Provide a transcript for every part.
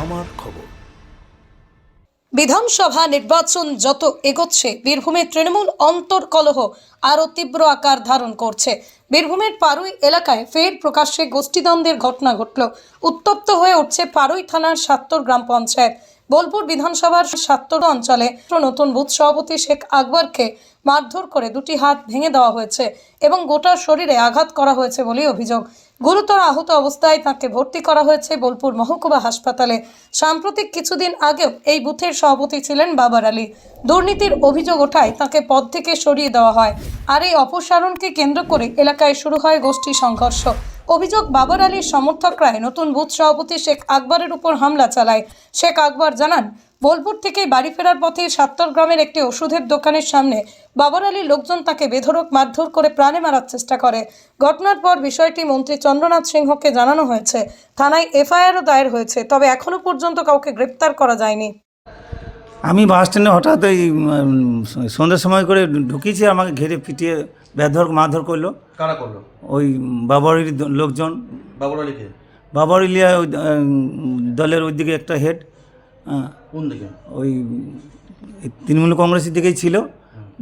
আমার খবর। বিধানসভা নির্বাচন যত এগোচ্ছে, বীরভূমের তৃণমূল অন্তর্কলহ আরও তীব্র আকার ধারণ করছে। বীরভূমের পারুই এলাকায় ফের প্রকাশ্যে গোষ্ঠীদ্বন্দ্বের ঘটনা ঘটল। উত্তপ্ত হয়ে উঠছে পারুই থানার সাত্তর গ্রাম পঞ্চায়েত। বোলপুর বিধানসভার সাত্তর অঞ্চলে নতুন বুথ সভাপতি শেখ আকবরকে মারধর করে দুটি হাত ভেঙে দেওয়া হয়েছে এবং গোটা শরীরে আঘাত করা হয়েছে বলেই অভিযোগ। গুরুতর আহত অবস্থায় তাকে ভর্তি করা হয়েছে বোলপুর মহকুমা হাসপাতালে। সাম্প্রতিক কিছুদিন আগেও এই বুথের সভাপতি ছিলেন বাবার আলী। দুর্নীতির অভিযোগ ওঠায় তাকে পদ থেকে সরিয়ে দেওয়া হয়। আর এই অপসারণকে কেন্দ্র করে এলাকায় শুরু হয় গোষ্ঠী সংঘর্ষ। অভিযোগ, বাবার আলীর সমর্থকরাই নতুন বুথ সভাপতি শেখ আকবরের উপর হামলা চালায়। শেখ আকবর জানান, বোলপুর থেকে বাড়ি ফেরার পথে সাত্তর গ্রামের একটি ওষুধের দোকানের সামনে বাবর আলীর লোকজন তাকে বেধড়ক, মারধর করে প্রাণে মারার চেষ্টা করে। ঘটনার পর বিষয়টি মন্ত্রী চন্দ্রনাথ সিংহকে জানানো হয়েছে। থানায় এফআইআরও দায়ের হয়েছে, তবে এখনও পর্যন্ত কাউকে গ্রেপ্তার করা যায়নি। আমি বাস স্ট্যান্ডে হঠাৎ এই সন্ধ্যার সময় করে ঢুকিয়েছি আমাকে ঘিরে পিটিয়ে বেধর মারধর করল। কারা করল? ওই বাবারির লোকজন। বাবুর আলীকে বাবারি লিয়া ওই, দলের ওই দিকে একটা হেড। কোন দিকে? ওই তৃণমূল কংগ্রেসের দিকেই ছিল।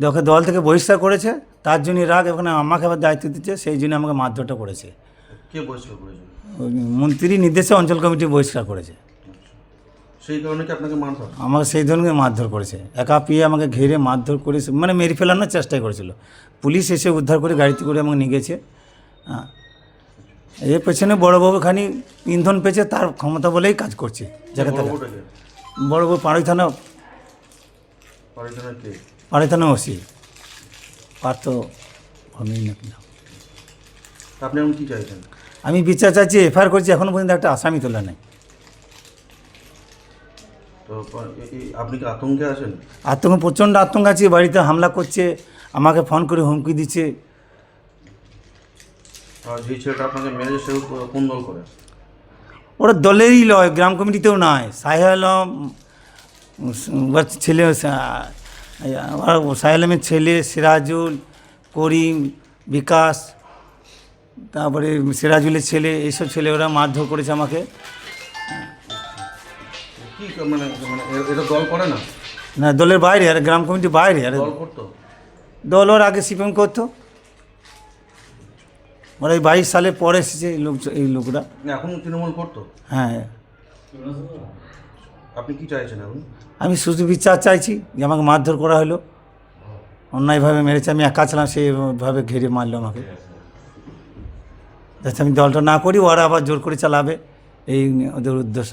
যখন দল থেকে বহিষ্কার করেছে তার জন্য রাগ ওখানে আমাকে আবার দায়িত্ব দিচ্ছে সেই জন্য আমাকে মারধরটা করেছে। কে বহিষ্কার করেছে? ওই মন্ত্রী নির্দেশে অঞ্চল কমিটি বহিষ্কার করেছে। সেই কারণে কি আপনাকে মারধর আমাকে সেই ধরনের মারধর করেছে। একা পেয়ে আমাকে ঘিরে মারধর করেছে মানে মেরে ফেলানোর চেষ্টাই করেছিল। পুলিশ এসে উদ্ধার করে গাড়িতে করে আমাকে নিয়ে গেছে। হ্যাঁ। এর পেছনে বড়োবাবু খানি ইন্ধন পেয়েছে তার ক্ষমতা বলেই কাজ করছে। তাকে বড়বুটাকে বড়োবাবু পাড়াই থানা পাড়াই থানা ওসি। পার্থ হবেই না কিনা আপনি কি চাইছেন? আমি বিচার চাচ্ছি এফআইআর করছি এখনও পর্যন্ত একটা আসামি তোলা নেই। তো আপনি কি আতঙ্কে আছেন? আতঙ্ক প্রচণ্ড আতঙ্ক আছে বাড়িতে হামলা করছে আমাকে ফোন করে হুমকি দিচ্ছে। যে ছেলেটা আপনাকে সেও কোন দল করে? ওরা দলেরই লয় গ্রাম কমিটিতেও নয় আলম ছেলে সা- আলমের ছেলে সিরাজুল করিম বিকাশ তারপরে সিরাজুলের ছেলে এইসব ছেলে ওরা মারধর করেছে আমাকে। কি মানে মানে এটা দল করে না? না দলের বাইরে আর গ্রাম কমিটির বাইরে আর দল করতো? দল ওর আগে সিপিএম করতো। ওরা এই বাইশ সালে পরে এসেছে এই লোক এই লোকরা। না এখন তৃণমূল করতো? হ্যাঁ। আপনি কি চাইছেন এখন? আমি শুধু বিচার চাইছি যে আমাকে মারধর করা হলো। অন্যায়ভাবে মেরেছে আমি একা ছিলাম সেইভাবে ঘিরে মারলো আমাকে। যাতে আমি দলটা না করি ওরা আবার জোর করে চালাবে এই ওদের উদ্দেশ্য।